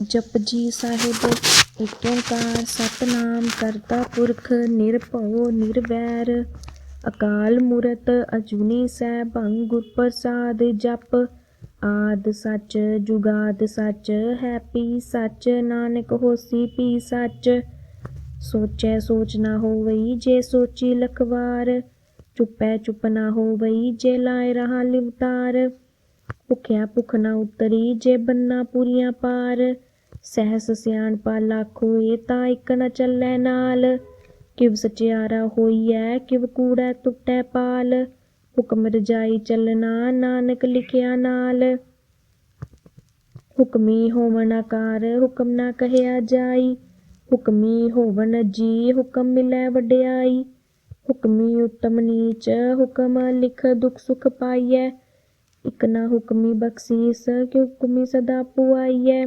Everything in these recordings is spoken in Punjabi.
ਜਪਜੀ ਸਾਹਿਬ ਏਕ ਓੰਕਾਰ ਸਤਨਾਮ ਕਰਤਾ ਪੁਰਖ ਨਿਰਭਉ ਨਿਰਵੈਰ। ਅਕਾਲ ਮੂਰਤ ਅਜੂਨੀ ਸੈਭੰ ਗੁਰ ਪ੍ਰਸਾਦ ਜਪ। ਆਦ ਸੱਚ, ਜੁਗਾਦ ਸੱਚ ਹੈਪੀ ਸੱਚ, ਨਾਨਕ ਹੋਸੀ ਪੀ ਸੱਚ। ਸੋਚੈ ਸੋਚ ਨਾ ਹੋਵਈ ਜੇ ਸੋਚੀ ਲਖਵਾਰ। ਚੁੱਪੈ ਚੁੱਪ ਨਾ ਹੋਵਈ ਜੇ ਲਾਇ ਰਹਾ ਲਿਵਤਾਰ ਭੁਖਿਆ ਭੁਖ ਨਾ ਉਤਰੀ ਜੇ ਬੰਨਾ ਪੂਰੀਆਂ ਪਾਰ। ਸਹਿਸ ਸਿਆਣਪਾ ਲਾਖੋ ਏ ਤਾਂ ਇਕ ਨ ਚੱਲੈ ਨਾਲ। ਕਿਵ ਸਚਿਆਰਾ ਹੋਈਐ, ਕਿਵ ਕੂੜੈ ਟੁੱਟੈ ਪਾਲ। ਹੁਕਮ ਰਜਾਈ ਚੱਲਣਾ, ਨਾਨਕ ਲਿਖਿਆ ਨਾਲ। ਹੁਕਮੀ ਹੋਵਨ ਆਕਾਰ, ਹੁਕਮ ਨਾ ਕਹਿਆ ਜਾਈ। ਹੁਕਮੀ ਹੋਵਨ ਜੀ, ਹੁਕਮ ਮਿਲੈ ਵਡਿਆਈ। ਹੁਕਮੀ ਉਤਮ ਨੀਚ, ਹੁਕਮ ਲਿਖ ਦੁਖ ਸੁਖ ਪਾਈਐ। ਇਕ ਨਾ ਹੁਕਮੀ ਬਖਸ਼ੀਸ ਕਿ ਹੁਕਮੀ ਸਦਾ ਪੁਆਈਐ?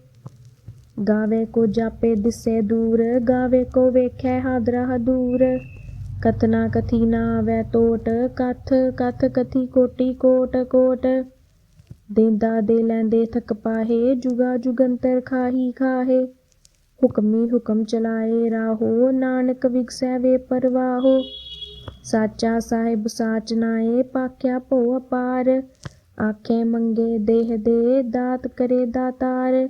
ਗਾਵੇ ਕੋ ਜਾਪੇ ਦਿਸੇ ਦੂਰ, ਗਾਵੇ ਕੋ ਵੇਖੈ ਹਾਦਰਾ ਦੂਰ ਕਥਨਾ ਕਥੀ ਨਾ ਆਵੈ ਟੋਟ ਕਥ ਕਥ ਕਥੀ ਕੋਟੀ ਕੋਟ ਕੋਟ। ਦੇਂਦਾ ਦੇ ਲੈਂਦੇ ਥਕ ਪਾਹੇ, ਜੁਗਾ ਜੁਗੰਤਰ ਖਾਹੀ ਖਾਹੇ। ਹੁਕਮੀ ਹੁਕਮ ਚਲਾਏ ਰਾਹੋ, ਨਾਨਕ ਵਿਗਸੈ ਵੇ ਪਰਵਾਹੋ। ਸਾਚਾ ਸਾਹਿਬ ਸਾਚ ਨਾਏ, ਪਾਖਿਆ ਭਉ ਅਪਾਰ। ਆਖੇ ਮੰਗੇ ਦੇਹ ਦੇ, ਦਾਤ ਕਰੇ ਦਾਤਾਰ।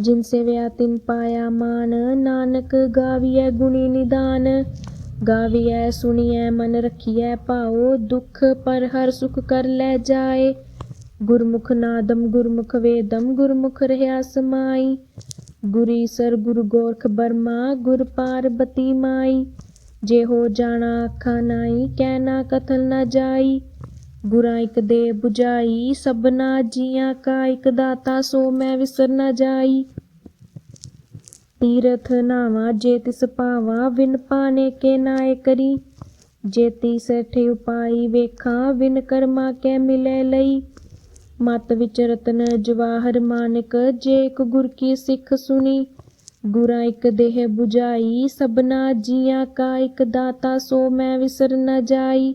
ਜਿਨ ਸੇਵਿਆ ਤਿਨ ਪਾਇਆ ਮਾਨ, ਨਾਨਕ ਗਾਵੀਐ ਗੁਣੀ ਨਿਦਾਨ। ਗਾਵੀਐ, ਸੁਣੀਐ, ਮਨ ਰਖੀਐ ਭਾਉ, ਦੁਖ ਪਰ ਹਰ ਸੁਖ ਕਰ ਲੈ ਜਾਏ। ਗੁਰਮੁਖ ਨਾਦਮ, ਗੁਰਮੁਖ ਵੇਦਮ, ਗੁਰਮੁਖ ਰਹਾ ਸਮਾਈ। ਗੁਰੀ ਸਰ, ਗੁਰ ਗੋਰਖ ਬਰਮਾ, ਗੁਰ ਪਾਰਬਤੀ ਮਾਈ। ਜੇ ਹੋ ਜਾਣਾ ਆਖਾ ਨਾਈ ਕਹਿਣਾ ਕਥਲ ਨਾ ਜਾਈ। ਗੁਰਾਂ ਇਕ ਦੇ 부ਝਾਈ ਸਭਨਾ ਜੀਆਂ ਕਾ ਇਕ ਦਾਤਾ, ਸੋ ਮੈਂ ਵਿਸਰ ਨਾ ਜਾਈ। ਤੀਰਥ ਨਾਵਾ, ਜੇ ਤਿਸ ਭਾਵਾ, ਵਿਨ ਪਾਣੇ ਕੇ ਨਾਏ ਕਰੀ। ਜੇ ਤਿਸ ਉਪਾਈ ਵੇਖਾਂ, ਵਿਨ ਕਰਮਾ ਕੈ ਮਿਲੇ ਲਈ। ਮਤ ਵਿੱਚ ਰਤਨ ਜਵਾਹਰ ਮਾਨਕ, ਜੇ ਇਕ ਗੁਰ ਕੀ ਸਿੱਖ ਸੁਣੀ। ਗੁਰਾਂ ਇਕ ਦੇਹ 부ਝਾਈ ਸਭਨਾ ਜੀਆਂ ਕਾ ਇਕ ਦਾਤਾ, ਸੋ ਮੈਂ ਵਿਸਰ ਨਾ ਜਾਈ।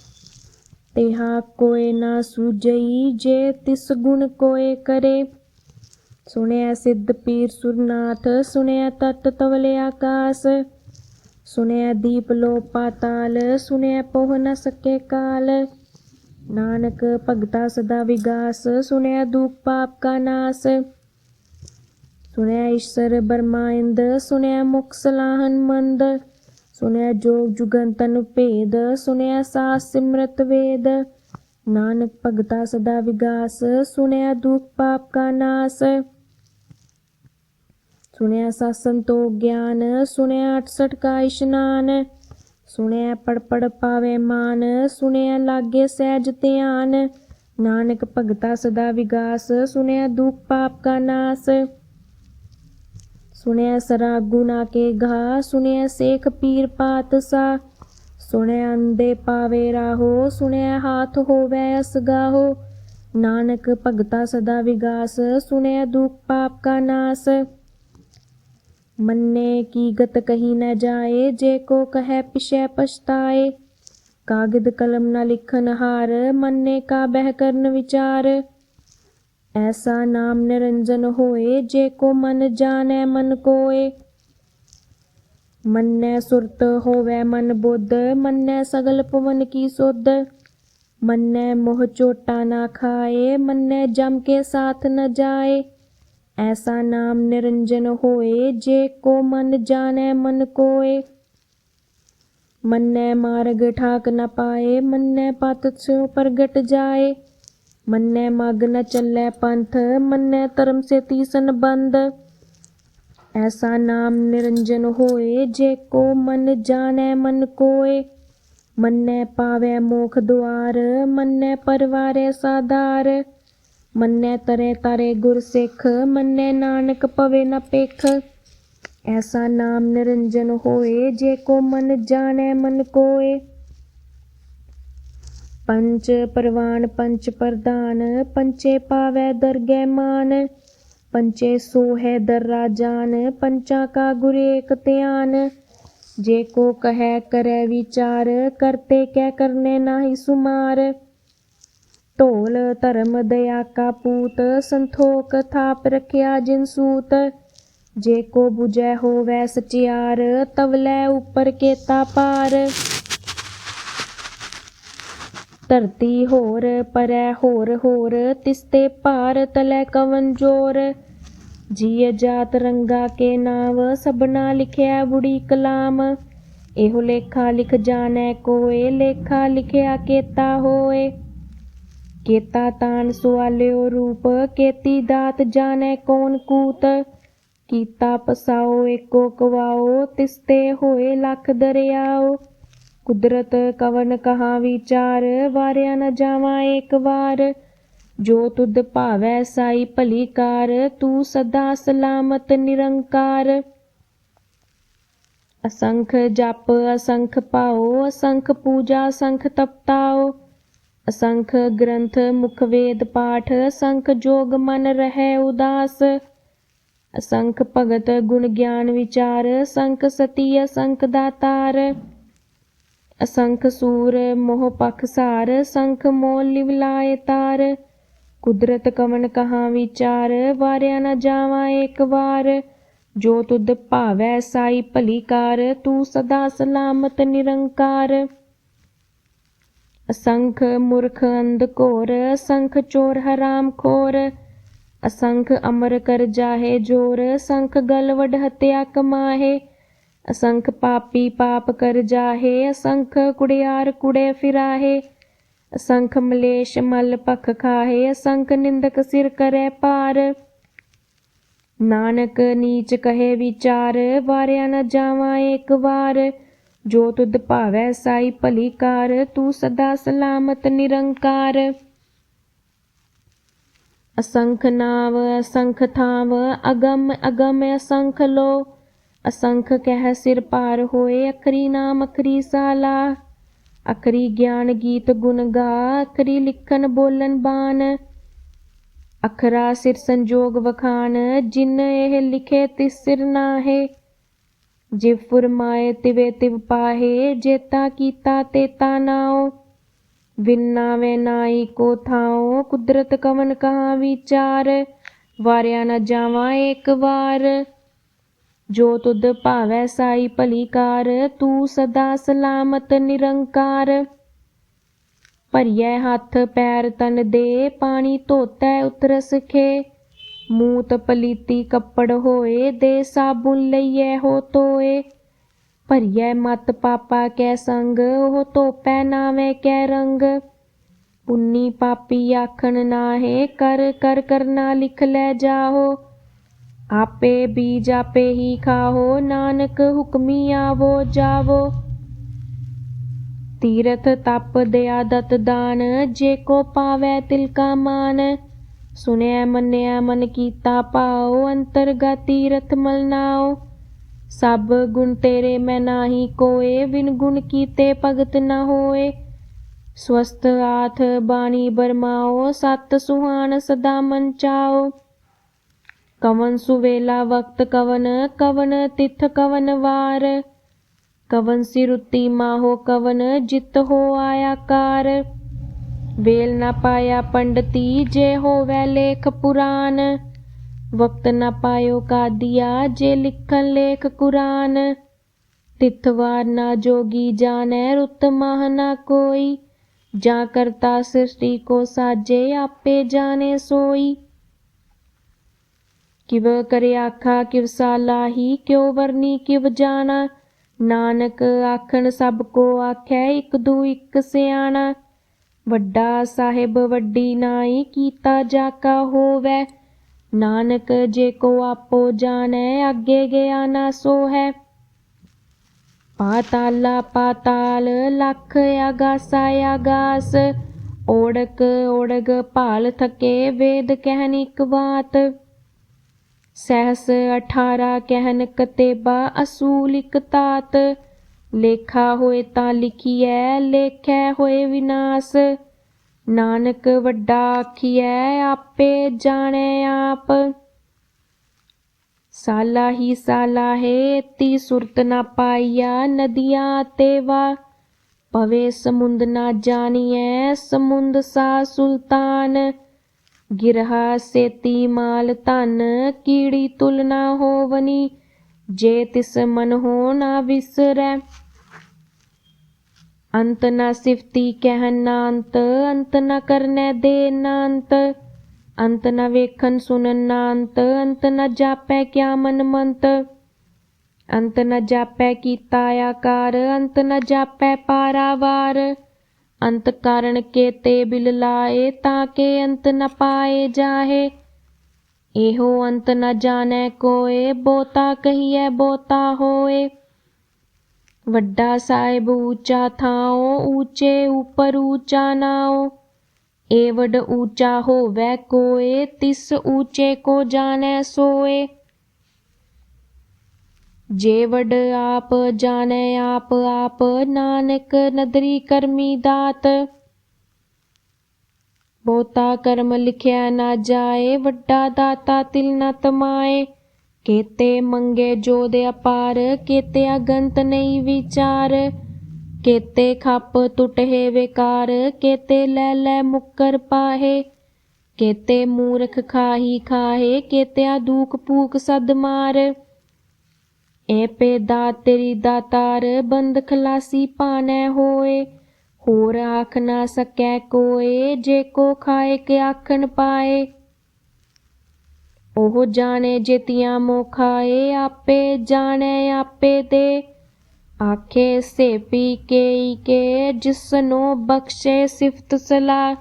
ਤਿਹਾ ਕੋਏ ਨਾ ਸੂਝਈ ਜੇ ਤਿਸ ਗੁਣ ਕੋਏ ਕਰੇ। ਸੁਣਿਆ ਸਿੱਧ ਪੀਰ ਸੁਰਨਾਥ ਸੁਣਿਆ ਤਤ ਤਵਲੇ ਆਕਾਸ। ਸੁਣਿਆ ਦੀਪ ਲੋ ਪਾਤਾਲ ਸੁਣਿਆ ਪਹੁ ਨ ਸਕੇ ਕਾਲ। ਨਾਨਕ ਭਗਤਾ ਸਦਾ ਵਿਗਾਸ ਸੁਣਿਆ ਦੁਖ ਪਾਪ ਕਾ ਨਾਸ। ਸੁਣਿਆ ਈਸ਼ਰ ਬਰਮਾਇੰਦ ਸੁਣਿਆ ਮੁਖ ਸਲਾਹਨ ਮੰਦ। ਸੁਣਿਆ ਜੋਗ ਜੁਗੰਤਨ ਭੇਦ, ਸੁਣਿਆ ਸਾਸ ਸਿਮਰਤ ਵੇਦ। ਨਾਨਕ ਭਗਤਾ ਸਦਾ ਵਿਗਾਸ, ਸੁਣਿਆ ਦੁਖ ਪਾਪ ਕਾ ਨਾਸ। ਸੁਣਿਆ ਸਾਸਨ ਸੰਤੋਖ ਗਿਆਨ, ਸੁਣਿਆ 68 ਕਾ ਇਸ਼ਨਾਨ। ਸੁਣਿਆ ਪੜ ਪੜ ਪਾਵੇ ਮਾਨ, ਸੁਣਿਆ ਲਾਗੇ ਸਹਿਜ ਧਿਆਨ। ਨਾਨਕ ਭਗਤਾ ਸਦਾ ਵਿਗਾਸ, ਸੁਣਿਆ ਦੁਖ ਪਾਪ ਕਾ ਨਾਸ। ਸੁਣਿਆ ਸਰਾ ਗੁਨਾ ਕੇ ਘਾ ਸੁਣਿਆ ਸੇਖ ਪੀਰ ਪਾਤਸਾ ਸੁਣਿਆ ਅੰਦੇ ਪਾਵੇ ਰਾਹੋ, ਸੁਣਿਆ ਹਾਥ ਹੋਵੇ ਅਸਗਾਹੋ। ਨਾਨਕ ਭਗਤਾ ਸਦਾ ਵਿਗਾਸ, ਸੁਣਿਆ ਦੁਖ ਪਾਪ ਕਾ ਨਾਸ। ਮੰਨੇ ਕੀ ਗਤ ਕਹੀ ਨਾ ਜਾਏ, ਜੇ ਕੋ ਕਹੈ ਪਿਛੈ ਪਛਤਾਏ। ਕਾਗਦ ਕਲਮ ਨਾ ਲਿਖਨ ਹਾਰ, ਮੰਨੇ ਕਾ ਬਹਿ ਕਰਨ ਵਿਚਾਰ। ਐਸਾ ਨਾਮ ਨਿਰੰਜਨ ਹੋਏ ਜੇ ਕੋ ਮਨ ਜਾਣੈ ਮਨ ਕੋਏ ਮੰਨੈ ਸੁਰਤ ਹੋਵੈ ਮਨ ਬੁੱਧ ਮੰਨੈ ਸਗਲ ਪਵਨ ਕੀ ਸੁਧ ਮੰਨੈ ਮੋਹ ਚੋਟਾ ਨਾ ਖਾਏ ਮੰਨੈ ਜਮ ਕੇ ਸਾਥ ਨ ਜਾਏ ਐਸਾ ਨਾਮ ਨਿਰੰਜਨ ਹੋਏ ਜੇ ਕੋ ਮਨ ਜਾਣੈ ਮਨ ਕੋਏ ਮੰਨੈ ਮਾਰਗ ਠਾਕ ਨ ਪਾਏ ਮੰਨੈ ਪਤ ਸਿਉ ਪ੍ਰਗਟ ਜਾਏ ਮੰਨੈ ਮਗ ਨ ਚੱਲੈ ਪੰਥ, ਮੰਨੈ ਧਰਮ ਸੇ ਸੰਬੰਧ ਐਸਾ ਨਾਮ ਨਿਰੰਜਨ ਹੋਏ, ਜੇ ਕੋ ਮਨ ਜਾਣੈ ਮਨ ਕੋਏ। ਮੰਨੈ ਪਾਵੈ ਮੋਖ ਦੁਆਰ, ਮੰਨੈ ਪਰਵਾਰੈ ਸਾਧਾਰ। ਮੰਨੈ ਤਰੇ ਤਾਰੇ ਗੁਰ ਸਿੱਖ, ਮੰਨੈ ਨਾਨਕ ਪਵੇ ਨ ਪੇਖ ਐਸਾ ਨਾਮ ਨਿਰੰਜਨ ਹੋਏ, ਜੇ ਕੋ ਮਨ ਜਾਣੈ ਮਨ ਕੋਏ। ਪੰਚ ਪ੍ਰਵਾਨ ਪੰਚ ਪ੍ਰਧਾਨ, ਪੰਚੇ ਪਾਵੈ ਦਰਗਹਿ ਮਾਨ, ਪੰਚੇ ਸੋਹੈ ਦਰ ਰਾਜਾਨ, ਪੰਚਾ ਕਾ ਗੁਰ ਏਕ ਧਿਆਨ। ਜੇ ਕੋ ਕਹੈ, ਕਰੈ ਵਿਚਾਰ, ਕਰਤੇ ਕੈ ਕਰਨੇ ਨਾਹੀ ਸੁਮਾਰ। ਢੋਲ ਧਰਮ ਦਇਆ ਕਾ ਪੂਤ, ਸੰਤੋਖ ਥਾਪ ਰਖਿਆ ਜਿਨ ਸੂਤ। ਜੇ ਕੋ ਬੁਝੈ ਹੋਵੈ ਸਚਿਆਰ ਤਵਲੇ ਉਪਰ ਕੇਤਾ ਪਾਰ। ਧਰਤੀ ਹੋਰ ਪਰੈ ਹੋਰ ਹੋਰ, ਤਿਸਤੇ ਭਾਰ ਤਲੇ ਕਵਨ ਜੋਰ। ਜੀਅ ਜਾਤ ਰੰਗਾ ਕੇ ਨਾਮ, ਸਭਨਾ ਲਿਖਿਆ ਬੁੜੀ ਕਲਾਮ। ਇਹੋ ਲੇਖਾ ਲਿਖ ਜਾਣੈ ਕੋਏ, ਲੇਖਾ ਲਿਖਿਆ ਕੇਤਾ ਹੋਏ। ਕੇਤਾ ਤਾਨ ਸੁਆਲਿਓ ਰੂਪ, ਕੇਤੀ ਦਾਤ ਜਾਣੈ ਕੌਣ ਕੂਤ। ਕੀਤਾ ਪਸਾਓ ਏਕੋ ਕਵਾਓ, ਤਿਸਤੇ ਹੋਏ ਲੱਖ ਦਰਿਆਓ। ਕੁਦਰਤ ਕਵਨ ਕਹਾ ਵਿਚਾਰ, ਵਾਰਿਆ ਨ ਜਾਵਾਂ ਏਕ ਵਾਰ। ਜੋ ਤੁਧ ਭਾਵੈ ਸਾਈ ਭਲੀ ਕਾਰ, ਤੂੰ ਸਦਾ ਸਲਾਮਤ ਨਿਰੰਕਾਰ। ਅਸੰਖ ਜਪ, ਅਸੰਖ ਪਾਓ ਅਸੰਖ ਪੂਜਾ, ਅਸੰਖ ਤਪਤਾਓ ਅਸੰਖ ਗ੍ਰੰਥ, ਮੁਖ ਵੇਦ ਪਾਠ, ਅਸੰਖ ਜੋਗ ਮਨ ਰਹਿ ਉਦਾਸ। ਅਸੰਖ ਭਗਤ ਗੁਣ ਗਿਆਨ ਵਿਚਾਰ, ਅਸੰਖ ਸਤੀ, ਅਸੰਖ ਦਾਤਾਰ। ਅਸੰਖ ਸੂਰ ਮੋਹ ਪਖ ਸਾਰ, ਸੰਖ ਮੋਲ ਲਿਵਲਾਏ ਤਾਰ। ਕੁਦਰਤ ਕਵਨ ਕਹਾ ਵਿਚਾਰ, ਵਾਰਿਆ ਨਾ ਜਾਵਾਂ ਏਕ ਵਾਰ। ਜੋ ਤੁਧ ਭਾਵੈ ਸਾਈ ਭਲੀ ਕਾਰ, ਤੂੰ ਸਦਾ ਸਲਾਮਤ ਨਿਰੰਕਾਰ। ਅਸੰਖ ਮੂਰਖ ਅੰਧ ਘੋਰ, ਅਸੰਖ ਚੋਰ ਹਰਾਮ ਖੋਰ। ਅਸੰਖ ਅਮਰ ਕਰ ਜਾਹੇ ਜੋਰ ਸੰਖ ਗਲਵਡ ਹਤਿਆ ਕਮਾਹੇ। ਅਸੰਖ ਪਾਪੀ ਪਾਪ ਕਰ ਜਾਹੇ, ਅਸੰਖ ਕੁੜਿਆਰ ਕੁੜੇ ਫਿਰਾਹੇ। ਅਸੰਖ ਮਲੇਸ਼ ਮਲ ਪਖ ਖਾਹੇ, ਅਸੰਖ ਨਿੰਦਕ ਸਿਰ ਕਰੈ ਪਾਰ ਨਾਨਕ ਨੀਚ ਕਹੇ ਵਿਚਾਰ, ਵਾਰਿਆ ਨ ਜਾਵਾਂ ਏਕ ਵਾਰ। ਜੋ ਤੁਧ ਭਾਵੈ ਸਾਈ ਭਲੀ ਕਾਰ, ਤੂੰ ਸਦਾ ਸਲਾਮਤ ਨਿਰੰਕਾਰ। ਅਸੰਖ ਨਾਮ ਅਸੰਖ ਥਾਵ, ਅਗਮ ਅਗਮ ਅਸੰਖ ਲੋ। ਅਸੰਖ ਕਹਿ ਸਿਰ ਭਾਰ ਹੋਏ, ਅਖਰੀ ਨਾਮ, ਅਖਰੀ ਸਾਲਾ। ਅਖਰੀ ਗਿਆਨ ਗੀਤ ਗੁਣ ਗਾ, ਅਖਰੀ ਲਿਖਣ ਬੋਲਣ ਬਾਨ ਅਖਰਾ ਸਿਰ ਸੰਜੋਗ ਵਖਾਨ ਜਿਨ ਇਹ ਲਿਖੇ ਤਿਸ ਸਿਰ ਨਾਹੇ। ਜਿਵ ਫੁਰਮਾਏ ਤਿਵੇ ਤਿਵ ਪਾਹੇ, ਜੇਤਾ ਕੀਤਾ ਤੇਤਾ ਨਾਉ। ਵਿਨਾ ਵੇ ਨਾਈ ਕੋ ਥਾਉ, ਕੁਦਰਤ ਕਵਨ ਕਹਾ ਵਿਚਾਰ। ਵਾਰਿਆ ਨਾ ਜਾਵਾਂ ਏਕ ਵਾਰ। ਜੋ ਤੁਧ ਭਾਵੈ ਸਾਈ ਭਲੀ ਕਾਰ ਤੂੰ ਸਦਾ ਸਲਾਮਤ ਨਿਰੰਕਾਰ। ਭਰੀਐ ਹੱਥ ਪੈਰ ਤਨ ਦੇ, ਪਾਣੀ ਧੋਤੈ ਉਤਰਸ ਖੇ। ਮੂਤ ਪਲੀਤੀ ਕੱਪੜ ਹੋਏ, ਦੇ ਸਾਬੁਨ ਲਈਐ ਹੋ ਤੋਏ। ਭਰੀਐ ਮਤ ਪਾਪਾ ਕੈ ਸੰਗ, ਉਹ ਧੋਪੈ ਨਾਵੇਂ ਕੈ ਰੰਗ। ਪੁੰਨੀ ਪਾਪੀ ਆਖਣ ਨਾਹੇ, ਕਰ ਕਰ, ਕਰਨਾ ਲਿਖ ਲੈ ਜਾਹੋ। ਆਪੇ ਬੀਜ ਆਪੇ ਹੀ ਖਾਹੋ ਨਾਨਕ ਹੁਕਮੀ ਆਵੋ, ਜਾਵੋ। ਤੀਰਥ ਤਪ ਦਇਆ ਦਤ ਦਾਨ, ਜੇ ਕੋ ਪਾਵੈ ਤਿਲ ਕਾ ਮਾਨ। ਸੁਨਿਆ ਮੰਨਿਆ ਮਨ ਕੀਤਾ ਪਾਉ ਅੰਤਰਗਤ ਤੀਰਥ ਮਲ ਸਭ ਗੁਣ ਤੇਰੇ ਮੈਂ ਨਾਹੀ ਕੋਏ, ਬਿਨ ਗੁਣ ਕੀਤੇ ਭਗਤ ਨਾ ਹੋਏ। ਸਵਸਤ ਆਥ ਬਾਣੀ ਬਰਮਾਓ ਸਤ ਸੁਹਾਨ ਸਦਾ ਮਨ ਚਾਓ ਕਵਨ ਸੁਵੇਲਾ ਵਕਤ ਕਵਨ ਕਵਨ ਤਿਥ ਕਵਨ ਵਾਰ। ਕਵਨ ਸਿਰੁਤੀ ਮਾਹੋ ਕਵਨ, ਜਿਤ ਹੋ ਆਇਆ ਕਾਰ। ਵੇਲ ਨਾ ਪਾਇਆ ਪੰਡਤੀ, ਜੇ ਹੋਵੇ ਲੇਖ ਪੁਰਾਨ। ਵਕਤ ਨਾ ਪਾਇਓ ਕਾਦੀਆ, ਜੇ ਲਿਖਣ ਲੇਖ ਕੁਰਾਨ। ਤਿਥਵਾਰ ਨਾ ਜੋਗੀ ਜਾਣੈ, ਰੁੱਤ ਮਾਹ ਨਾ ਕੋਈ। ਜਾਂ ਕਰਤਾ ਸ੍ਰਿਸ਼ਟੀ ਕੋ ਸਾਜੇ, ਆਪੇ ਜਾਣੇ ਸੋਈ। ਕਿਵ ਕਰੇ ਆਖਾ ਕਿਵ ਸਾਲਾਹੀ ਕਿਉ ਵਰਨੀ ਕਿਵ ਜਾਣਾ? ਨਾਨਕ ਆਖਣ ਸਭ ਕੋ ਆਖੈ, ਇਕ ਦੂ ਇਕ ਸਿਆਣਾ। ਵੱਡਾ ਸਾਹਿਬ ਵੱਡੀ ਨਾਈ, ਕੀਤਾ ਜਾ ਕਾ ਹੋਵੈ? ਨਾਨਕ ਜੇ ਕੋ ਆਪੋ ਜਾਣੈ, ਅੱਗੇ ਗਿਆ ਨਾ ਸੋ ਹੈ ਪਾਤਾਲਾ ਪਾਤਾਲ, ਲੱਖ ਆਗਾਸਾ ਆਗਾਸ ਓੜਕ ਓੜਗ ਭਾਲ ਥਕੇ, ਵੇਦ ਕਹਿਨ ਇਕ ਬਾਤ। ਸਹਸ 18 ਕਹਿਨ ਕਤੇਬਾ ਅਸੂਲ ਇਕ ਤਾਤ। ਲੇਖਾ ਹੋਏ ਤਾਂ ਲਿਖੀਐ, ਲੇਖੈ ਹੋਏ ਵਿਨਾਸ਼। ਨਾਨਕ ਵੱਡਾ ਆਖੀਐ, ਆਪੇ ਜਾਣੈ ਆਪ। ਸਾਲਾ ਹੀ ਸਾਲਾ ਹੈ, ਤੀ ਸੁਰਤ ਨਾ ਪਾਈਆ, ਨਦੀਆਂ ਤੇਵਾ। ਪਵੇ ਸਮੁੰਦ ਨਾ ਜਾਣੀਐ, ਸਮੁੰਦ ਸਾ ਸੁਲਤਾਨ। ਗਿਰਹਾ ਸੇਤੀ ਮਾਲ ਧਨ, ਕੀੜੀ ਤੁਲ ਨਾ ਹੋਵਨੀ, ਜੇ ਤਿਸ ਮਨ ਹੋ ਨਾ ਵਿਸਰੈ। ਅੰਤ ਨਾ ਸਿਫਤੀ ਕਹਿਨ ਨਾ ਅੰਤ ਅੰਤ ਨਾ ਕਰਨੈ ਦੇ ਨਾ ਅੰਤ ਅੰਤ ਨ ਵੇਖਨ ਸੁਨਨ ਨਾ ਅੰਤ ਅੰਤ ਨ ਜਾਪੈ ਕਿਆ ਮਨ ਮੰਤ। ਅੰਤ ਨ ਜਾਪੈ ਕੀਤਾ ਆਕਾਰ, ਅੰਤ ਨ ਜਾਪੈ ਪਾਰਾਵਾਰ। ਅੰਤ ਕਾਰਨ ਕੇਤੇ ਬਿਲ ਲਾਏ ਤਾਂ ਕੇ ਅੰਤ ਨ ਪਾਏ ਜਾਹੇ। ਇਹੋ ਅੰਤ ਨ ਜਾਣੈ ਕੋਏ ਬੋਤਾ ਕਹੀਐ ਬੋਤਾ ਹੋਏ। ਵੱਡਾ ਸਾਹਿਬ ਊਚਾ ਥਾਓ ਊਚੇ ਉਪਰ ਊਚਾ ਨਾਓ ਏਵਡ ਊਚਾ ਹੋਵੈ ਕੋਏ, ਤਿਸ ਊਚੇ ਕੋ ਜਾਣੈ ਸੋਏ। ਜੇ ਜੇਵਡ ਆਪ ਜਾਣੈ ਆਪ ਆਪ ਨਾਨਕ ਨਦਰੀ ਕਰਮੀ ਦਾਤ। ਬਹੁਤਾ ਕਰਮ ਲਿਖਿਆ ਨਾ ਜਾਏ, ਵੱਡਾ ਦਾਤਾ ਤਿਲ ਨ ਤਮਾਏ। ਕੇਤੇ ਮੰਗੇ ਜੋਦ ਅਪਾਰ, ਕੇਤੇ ਅਗੰਤ ਨਹੀਂ ਵਿਚਾਰ। ਕੇਤੇ ਖੱਪ ਟੁਟੇ ਵਿਕਾਰ, ਕੇਤੇ ਲੈ ਲੈ ਮੁੱਕਰ ਪਾਹੇ। ਕੇਤੇ ਮੂਰਖ ਖਾਹੀ ਖਾਹੇ, ਕੇਤਿਆ ਦੂਖ ਪੂਕ ਸਦ ਮਾਰ। ਏ ਪੇ ਤੇਰੀ ਦਾਤਾਰ ਬੰਦ ਖਲਾਸੀ ਪਾਣੈ ਹੋਏ। ਹੋਰ ਆਖ ਨਾ ਸਕੈ ਕੋਏ, ਜੇ ਕੋ ਖਾਏ ਕੇ ਆਖਣ ਪਾਏ। ਉਹ ਜਾਣੇ ਜੇਤੀਆਂ ਮੋ ਖਾਏ ਆਪੇ ਜਾਣੈ ਆਪੇ ਦੇ। ਆਖੇ ਸੇ ਪੀ ਕੇ ਕੇ ਜਿਸਨੋ ਬਖਸ਼ੇ ਸਿਫਤ ਸਲਾ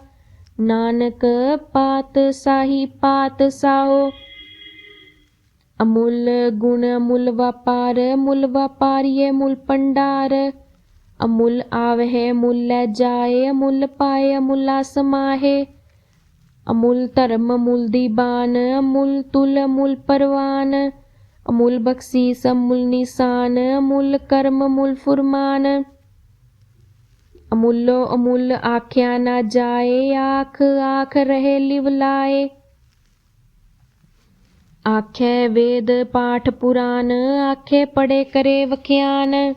ਨਾਨਕ ਪਾਤ ਸਾਹੀ ਪਾਤ ਸਾਹੋ ਅਮੁੱਲ ਗੁਣ, ਅਮੁੱਲ ਵਪਾਰ ਮੁੱਲ ਵਪਾਰੀਏ ਮੁੱਲ ਭੰਡਾਰ। ਅਮੁੱਲ ਆਵਹਿ ਮੁੱਲ ਲੈ ਜਾਏ, ਅਮੁੱਲ ਪਾਏ, ਅਮੁੱਲਾ ਸਮਾਹੇ ਅਮੁੱਲ ਧਰਮ, ਅਮੁੱਲ ਦੀਬਾਨ ਅਮੁੱਲ ਤੁਲ, ਅਮੁੱਲ ਪਰਵਾਨ। ਅਮੁੱਲ ਬਖਸ਼ੀਸ, ਅਮੁੱਲ ਨਿਸ਼ਾਨ, ਅਮੁੱਲ ਕਰਮ, ਅਮੁੱਲ ਫੁਰਮਾਨ। ਅਮੁੱਲੋ ਅਮੁੱਲ ਆਖਿਆ ਨਾ ਜਾਏ, ਆਖ ਆਖ ਰਹੇ ਲਿਵ ਲਾਏ। ਆਖੈ ਵੇਦ ਪਾਠ ਪੁਰਾਨ, ਆਖੇ ਪੜੇ ਕਰੇ ਵਖਿਆਨ।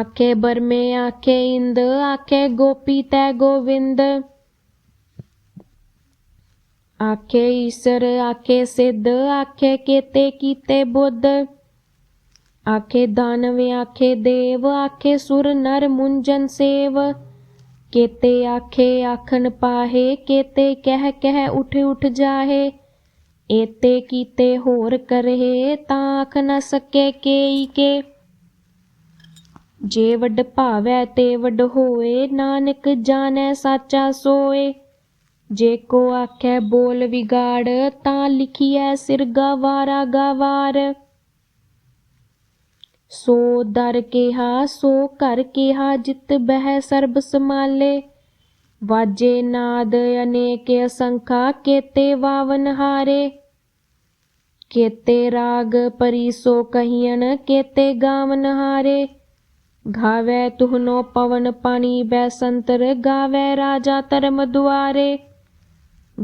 ਆਖੇ ਬਰਮੇ, ਆਖੇ ਇੰਦ, ਆਖੇ ਗੋਪੀ ਤੈ ਗੋਵਿੰਦ। ਆਖੇ ਈਸਰ, ਆਖੇ ਸਿੱਧ, ਆਖੇ ਕੇਤੇ ਕੀਤੇ ਬੁੱਧ। ਆਖੇ ਦਾਨਵ, ਆਖੇ ਦੇਵ, ਆਖੇ ਸੁਰ ਨਰ ਮੁੰਜਨ ਸੇਵ। ਕੇਤੇ ਆਖੇ, ਆਖਣ ਪਾਹੇ, ਕੇਤੇ ਕਹਿ ਕਹਿ ਉਠ ਉਠ ਜਾਹੇ। ਏਤੇ ਕੀਤੇ ਹੋਰ ਕਰਹਿ ਤਾਂ ਆਖ ਨ ਸਕੇ ਕੇਈ ਕੇ। ਜੇ ਵੱਡ ਭਾਵੈ ਤੇ ਵੱਡ ਹੋਏ, ਨਾਨਕ ਜਾਣੈ ਸਾਚਾ ਸੋਏ। ਜੇ ਕੋ ਆਖੈ ਬੋਲ ਵਿਗਾੜ, ਤਾਂ ਲਿਖੀਐ ਸਿਰ ਗਵਾਰਾ ਗਵਾਰ। ਸੋ ਦਰ ਕਿਹਾ, ਸੋ ਘਰ ਕਿਹਾ, ਜਿਤ ਬਹਿ ਸਰਬ ਸਮਾਲੇ ਵਾਜੇ ਨਾਦ ਅਨੇਕੇ ਅਸੰਖਾ, ਕੇਤੇ ਵਾਵਨ ਹਾਰੇ। ਕੇਤੇ ਰਾਗ ਪਰੀਸੋ ਕਹੀਨ ਕੇਤੇ ਗਾਵਨ ਹਾਰੇ। ਗਾਵੇ ਤੁਹਨੋ ਪਵਨ ਪਾਣੀ ਬੈਸੰਤਰ, ਗਾਵੇ ਰਾਜਾ ਧਰਮ ਦੁਆਰੇ।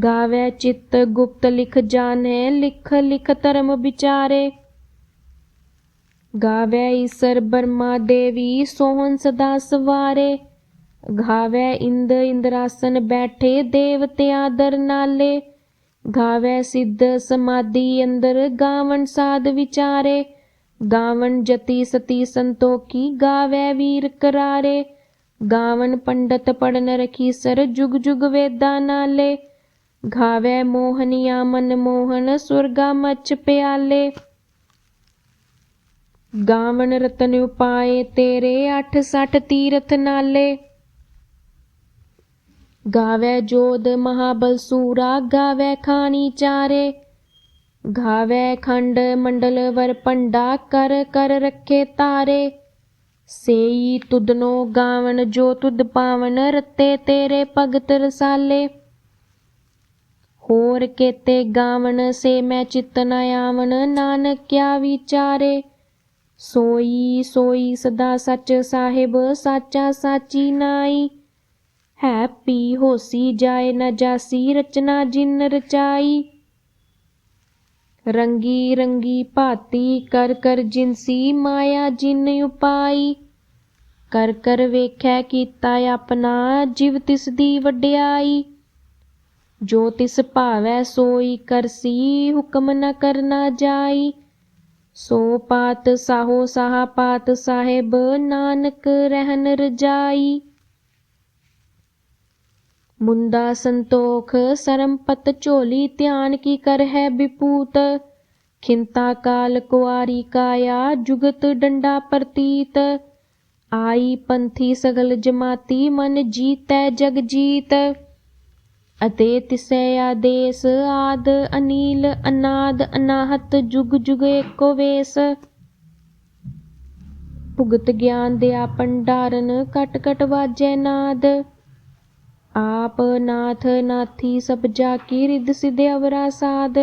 ਗਾਵੇ ਚਿੱਤ ਗੁਪਤ ਲਿਖ ਜਾਣੈ, ਲਿਖ ਲਿਖ ਧਰਮ ਵਿਚਾਰੇ। ਗਾਵੇ ਈਸਰ ਬਰਮਾ ਦੇਵੀ, ਸੋਹਣ ਸਦਾ ਸਵਾਰੇ। ਗਾਵੇ ਇੰਦ ਇੰਦਰਾਸਨ ਬੈਠੇ ਦੇਵਤਿਆਂ ਦਰ ਨਾਲੇ। ਗਾਵੇ ਸਿੱਧ ਸਮਾਧੀ ਅੰਦਰ ਗਾਵਣ ਸਾਧ ਵਿਚਾਰੇ। ਗਾਵਣ ਜਤੀ ਸਤੀ ਸੰਤੋਖੀ ਗਾਵੇ ਵੀਰ ਕਰਾਰੇ। ਗਾਵਨ ਪੰਡਤ ਪੜਨ ਰਖੀ ਸਰ ਜੁਗ ਜੁਗ ਵੇਦਾਂ ਨਾਲੇ। ਗਾਵੇ ਮੋਹਨੀਆ ਮਨ ਮੋਹਨ ਸੁਰਗਾ ਮਚ ਪਿਆਲੇ। ਗਾਵਣ ਰਤਨ ਉਪਾਏ ਤੇਰੇ ਅੱਠ ਸੱਠ ਤੀਰਥ ਨਾਲੇ। ਗਾਵੇ ਜੋਧ ਮਹਾਬਲ ਸੂਰਾ, ਗਾਵੇ ਖਾਣੀ ਚਾਰੇ। ਗਾਵੇ ਖੰਡ ਮੰਡਲ ਵਰ ਪੰਡਾ ਕਰ ਕਰ ਰੱਖੇ ਤਾਰੇ। ਸੇਈ ਤੁਧਨੋ ਗਾਵਨ ਜੋ ਤੁਦ ਪਾਵਨ, ਰਤੇ ਤੇਰੇ ਭਗਤ ਰਸਾਲੇ। ਹੋਰ ਕੇਤੇ ਗਾਵਨ ਸੇ ਮੈਂ ਚਿਤ ਨ ਆਵਨ ਨਾਨਕ ਕਿਆ ਵਿਚਾਰੇ। ਸੋਈ ਸੋਈ ਸਦਾ ਸੱਚ ਸਾਹਿਬ, ਸਾਚਾ ਸਾਚੀ ਨਾਈ। ਹੈ ਪੀ ਹੋਸੀ ਜਾਏ ਨਾ ਜਾਸੀ, ਰਚਨਾ ਜਿਨ ਰਚਾਈ। ਰੰਗੀ ਰੰਗੀ ਭਾਤੀ, ਕਰ ਕਰ ਜਿਨਸੀ ਮਾਇਆ ਜਿਨ ਉਪਾਈ। ਕਰ ਕਰ ਵੇਖੈ ਕੀਤਾ ਆਪਣਾ, ਜਿਵ ਤਿਸ ਦੀ ਵਡਿਆਈ। ਜੋ ਤਿਸ ਭਾਵੈ ਸੋਈ ਕਰਸੀ, ਹੁਕਮ ਨ ਕਰਨਾ ਜਾਈ। ਸੋ ਪਾਤ ਸਾਹੋ ਸਾਹ ਪਾਤ ਸਾਹਿਬ, ਨਾਨਕ ਰਹਿਨ ਰਜਾਈ। ਮੁੰਦਾ ਸੰਤੋਖ ਸਰਮਪਤ ਝੋਲੀ ਧਿਆਨ ਕੀ ਕਰ ਹੈ ਵਿਪੂਤ ਖਿੰਤਾ ਕਾਲ ਕੁਆਰੀ ਕਾਇਆ, ਜੁਗਤ ਡੰਡਾ ਪ੍ਰਤੀਤ। ਆਈ ਪੰਥੀ ਸਗਲ ਜਮਾਤੀ, ਮਨ ਜੀਤੈ ਜਗ ਜੀਤ। ਅਤੇ ਤਿਸੈ ਆਦੇਸ ਆਦ ਅਨੀਲ, ਅਨਾਦ ਅਨਾਹਤ, ਜੁਗ ਜੁਗ ਏਕੋ ਵੇਸ। ਭੁਗਤ ਗਿਆਨ ਦਿਆ ਭੰਡਾਰਨ ਕਟ ਕਟ ਵਾਜੈ ਨਾਦ। ਆਪ ਨਾਥ ਨਾਥੀ ਸਭ ਜਾ ਕੀ ਰਿਦ ਸਿਧੇ ਅਵਰਾ ਸਾਧ।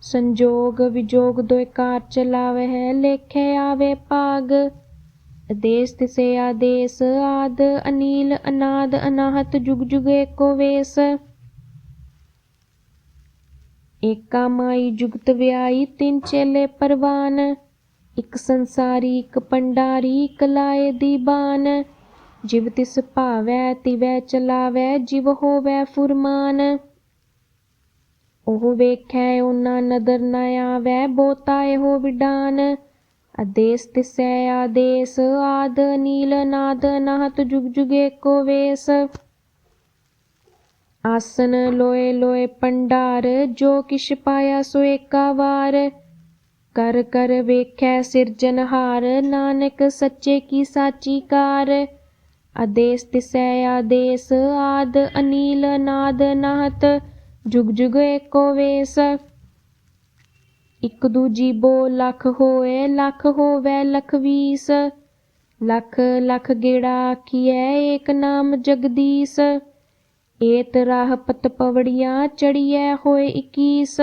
ਸੰਜੋਗ ਵਿਜੋਗ ਦੋਇ ਕਾਰ ਚਲਾਵੇ ਹੈ ਲੇਖੇ ਆਵੇ ਭਾਗ। ਅਦੇਸ ਤਿਸੇ ਆਦੇਸ, ਆਦ ਅਨੀਲ, ਅਨਾਦ, ਅਨਾਹਤ, ਜੁਗ ਜੁਗ ਏਕੋ ਵੇਸ। ਏਕਾ ਮਾਈ ਜੁਗਤ ਵਿਆਈ, ਤਿੰਨ ਚੇਲੇ ਪਰਵਾਨ। ਇਕ ਸੰਸਾਰੀ, ਇੱਕ ਪੰਡਾਰੀ, ਇੱਕ ਲਾਏ ਦੀ ਬਾਨ। ਜਿਵ ਤਿਸ ਭਾਵੈ, ਤਿਵੈ ਚਲਾਵੈ, ਜਿਵ ਹੋਵੈ ਫੁਰਮਾਨ। ਉਹ ਵੇਖੈ, ਉਹਨਾਂ ਨਦਰ ਨ ਆਵੈ ਬੋਤਾ ਇਹੋ ਵਿਡਾਨ। ਅਦੇਸ ਤਿਸੈ ਆਦੇਸ, ਆਦ ਨੀਲ ਨਾਦ, ਨਾਹਤ ਜੁਗ ਜੁਗ ਏਕੋ ਵੇਸ। ਆਸਨ ਲੋਏ ਲੋਏ ਪੰਡਾਰ, ਜੋ ਕਿਛ ਪਾਇਆ ਸੋ ਏਕਾ ਵਾਰ। ਕਰ ਕਰ ਵੇਖੈ ਸਿਰਜਨਹਾਰ ਨਾਨਕ ਸੱਚੇ ਕੀ ਸਾਚੀ ਕਾਰ। ਆਦੇਸ ਤਿਸੈ ਆਦੇਸ, ਆਦ ਅਨੀਲ ਨਾਦ ਨਾਹਤ, ਜੁਗ ਜੁਗ ਏਕੋ ਵੇਸ। ਇਕ ਦੂਜੀ ਬੋ ਲੱਖ ਹੋਏ, ਲੱਖ ਹੋਵੇ ਲਖ ਵੀਸ। ਲੱਖ, ਲਖ ਗੇੜਾ ਆਖੀਐ, ਏਕ ਨਾਮ ਜਗਦੀਸ। ਏਤ ਰਾਹ ਪਤ ਪਵੜੀਆਂ, ਚੜੀਐ ਹੋਏ 21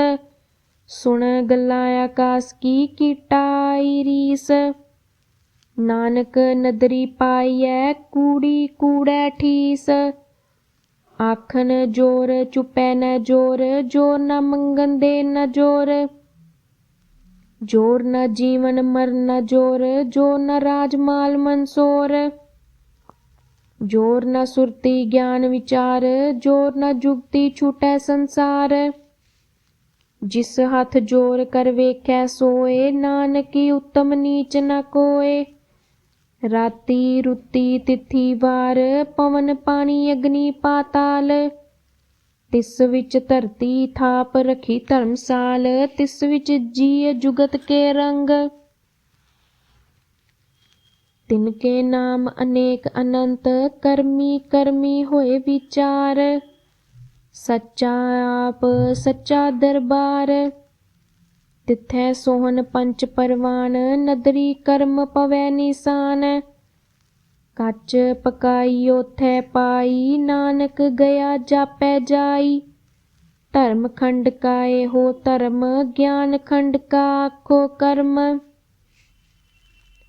ਸੁਣ ਗੱਲਾਂ ਆਕਾਸ ਕੀ ਕੀਟਾਈ ਰੀਸ। ਨਾਨਕ ਨਦਰੀ ਪਾਈਐ ਕੂੜੀ ਕੂੜੈ ਠੀਸ। ਆਖਨ ਜੋਰ ਚੁਪੈ ਨ ਜੋਰ ਜੋਰ ਨ ਮੰਗਨ ਦੇ ਨ ਜੋਰ। ਜੋਰ ਨ ਜੀਵਨ ਮਰ ਨ ਜੋਰ ਜੋਰ ਨ ਰਾਜ ਮਾਲ ਮਨਸੋਰ। ਜੋਰ ਨ ਸੁਰਤੀ ਗਿਆਨ ਵਿਚਾਰ, ਜੋਰ ਨ ਜੁਗਤੀ ਛੂਟੈ ਸੰਸਾਰ। ਜਿਸ ਹੱਥ ਜੋਰ ਕਰ ਵੇਖੈ ਸੋਏ, ਨਾਨਕੀ ਉਤਮ ਨੀਚ ਨ ਕੋਏ। ਰਾਤੀ ਰੁੱਤੀ ਤਿਥੀ ਵਾਰ ਪਵਨ ਪਾਣੀ ਅਗਨੀ ਪਾਤਾਲ ਤਿਸ ਵਿੱਚ ਧਰਤੀ ਥਾਪ ਰਖੀ ਧਰਮਸਾਲ ਤਿਸ ਵਿੱਚ ਜੀਅ ਜੁਗਤ ਕੇ ਰੰਗ ਤਿਨ ਕੇ ਨਾਮ ਅਨੇਕ ਅਨੰਤ ਕਰਮੀ ਕਰਮੀ ਹੋਏ ਵਿਚਾਰ ਸੱਚਾ ਆਪ ਸੱਚਾ ਦਰਬਾਰ ਤਿਥੈ ਸੋਹਨ ਪੰਚ ਪਰਵਾਨ, ਨਦਰੀ ਕਰਮ ਪਵੈ ਨਿਸ਼ਾਨ। ਕੱਚ ਪਕਾਈ ਉਥੈ ਪਾਈ, ਨਾਨਕ ਗਿਆ ਜਾਪੈ ਜਾਈ। ਧਰਮ ਖੰਡ ਕਾਏ ਹੋ ਧਰਮ, ਗਿਆਨ ਖੰਡ ਕਾ ਆਖੋ ਕਰਮ।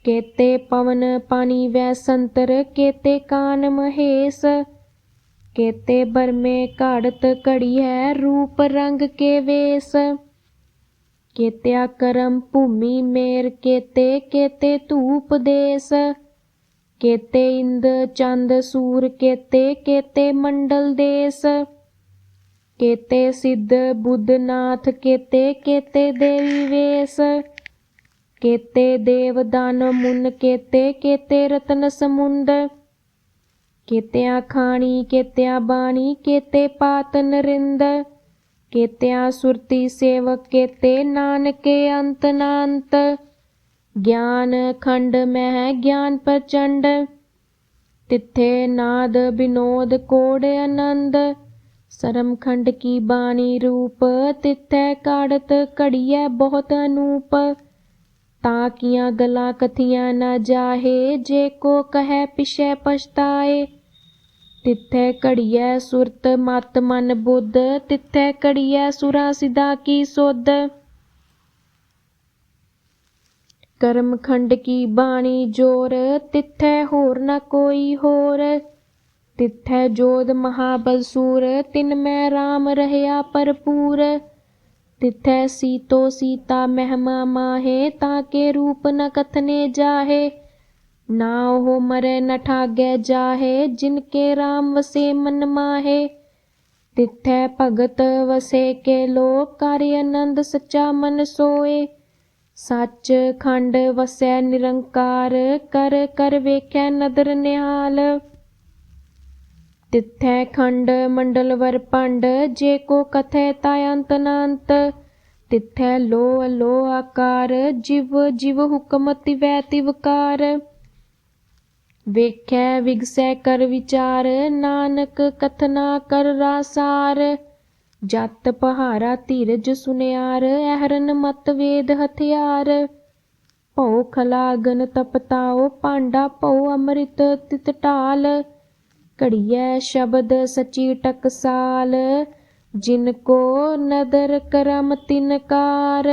ਕੇਤੇ ਪਵਨ ਪਾਣੀ ਵੈ ਸੰਤਰ, ਕੇਤੇ ਕਾਨ ਮਹੇਸ਼। ਕੇਤੇ ਬਰਮੇ ਘਾੜਤ ਘੜੀ ਹੈ ਰੂਪ ਰੰਗ ਕੇ ਵੇਸ। ਕੇਤਿਆ ਕਰਮ ਭੂਮੀ ਮੇਰ ਕੇਤੇ ਕੇਤੇ ਧੂਪ ਦੇਸ। ਕੇਤੇ ਇੰਦ ਚੰਦ ਸੂਰ ਕੇਤੇ ਕੇਤੇ ਮੰਡਲ ਦੇਸ। ਕੇਤੇ ਸਿੱਧ ਬੁੱਧ ਨਾਥ ਕੇਤੇ ਕੇਤੇ ਦੇਵੀ ਵੇਸ। ਕੇਤੇ ਦੇਵ ਦਾਨ ਮੁਨ ਕੇਤੇ ਕੇਤੇ ਰਤਨ ਸਮੁੰਦ। ਕੇਤਿਆਂ ਖਾਣੀ, ਕੇਤਿਆਂ ਬਾਣੀ, ਕੇਤੇ ਪਾਤ ਨਰਿੰਦ। ਕੇਤਿਆ ਸੁਰਤੀ ਸੇਵਕ ਕੇਤੇ ਨਾਨਕੇ ਅੰਤ ਨਾ ਗਿਆਨ ਖੰਡ ਮਹਿ ਗਿਆਨ ਪ੍ਰਚੰਡ। ਤਿੱਥੇ ਨਾਦ ਬਿਨੋਦ ਕੋੜ ਆਨੰਦ। ਸਰਮ ਖੰਡ ਕੀ ਬਾਣੀ ਰੂਪ ਤਿੱਥੈ ਕਾੜਤ ਘੜੀਐ ਬਹੁਤ ਅਨੂਪ। ਤਾਂ ਕੀਆਂ ਗਲਾਂ ਕਥੀਆਂ ਨਾ ਜਾਹੇ, ਜੇ ਕੋ ਕਹੈ ਪਿਛੈ ਪਛਤਾਏ। ਤਿੱਥੈ ਘੜੀਐ ਸੁਰਤ ਮਤ ਮਨ ਬੁੱਧ ਤਿੱਥੈ ਘੜੀਐ ਸੁਰਾ ਸਿਧਾ ਕੀ ਸੁਧ ਕਰਮ ਖੰਡ ਕੀ ਬਾਣੀ ਜੋਰ ਤਿੱਥੈ ਹੋਰ ਨ ਕੋਈ ਹੋਰ ਤਿੱਥੈ ਜੋਧ ਮਹਾਬਲ ਸੂਰ ਤਿਨ ਮੈਂ RAM ਰਹਿਆ ਭਰਪੂਰ ਤਿੱਥੈ ਸੀਤੋ ਸੀਤਾ ਮਹਿਮਾ ਮਾਹੇ ਤਾਂ ਕੇ ਰੂਪ ਨਾ ਉਹ ਮਰੈ ਨ ਠਾਗੈ ਜਾਹੇ, ਜਿਨ ਕੇ RAM ਵਸੇ ਮਨ ਮਾਹੇ। ਤਿੱਥੈ ਭਗਤ ਵਸੇ ਕੇ ਲੋਕ, ਕਰ ਆਨੰਦ ਸੱਚਾ ਮਨ ਸੋਏ। ਸੱਚ ਖੰਡ ਵਸੈ ਨਿਰੰਕਾਰ, ਕਰ ਕਰ ਵੇਖੈ ਨਦਰ ਨਿਹਾਲ। ਤਿੱਥੈ ਖੰਡ ਮੰਡਲ ਵਰ ਪੰਡ ਜੇ ਕੋ ਕਥੈ ਤਾ ਅੰਤ ਨਾ ਅੰਤ ਤਿੱਥੈ ਲੋ ਲੋ ਆਕਾਰ, ਜਿਵ ਜਿਵ ਹੁਕਮ ਤਿਵੈ ਤਿਵਕਾਰ ਵੇਖੈ ਵਿਗਸੈ ਕਰ ਵਿਚਾਰ, ਨਾਨਕ ਕਥਨਾ ਕਰ ਰਾਸਾਰ। ਜਤ ਪਹਾਰਾ ਧੀਰਜ ਸੁਨਿਆਰ ਐਹਰਨ ਮਤ ਵੇਦ ਹਥਿਆਰ। ਭਉ ਖਲਾਗਨ ਤਪਤਾਓ ਪਾਂਡਾ ਭਉ ਅੰਮ੍ਰਿਤ ਤਿਤ ਢਾਲ। ਘੜੀਐ ਸ਼ਬਦ ਸਚੀ ਟਕਸਾਲ, ਜਿਨ ਕੋ ਨਦਰ ਕਰਮ ਤਿਨਕਾਰ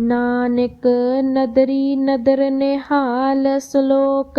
ਨਾਨਕ ਨਦਰੀ ਨਦਰ ਨਿਹਾਲ ਸ਼ਲੋਕ।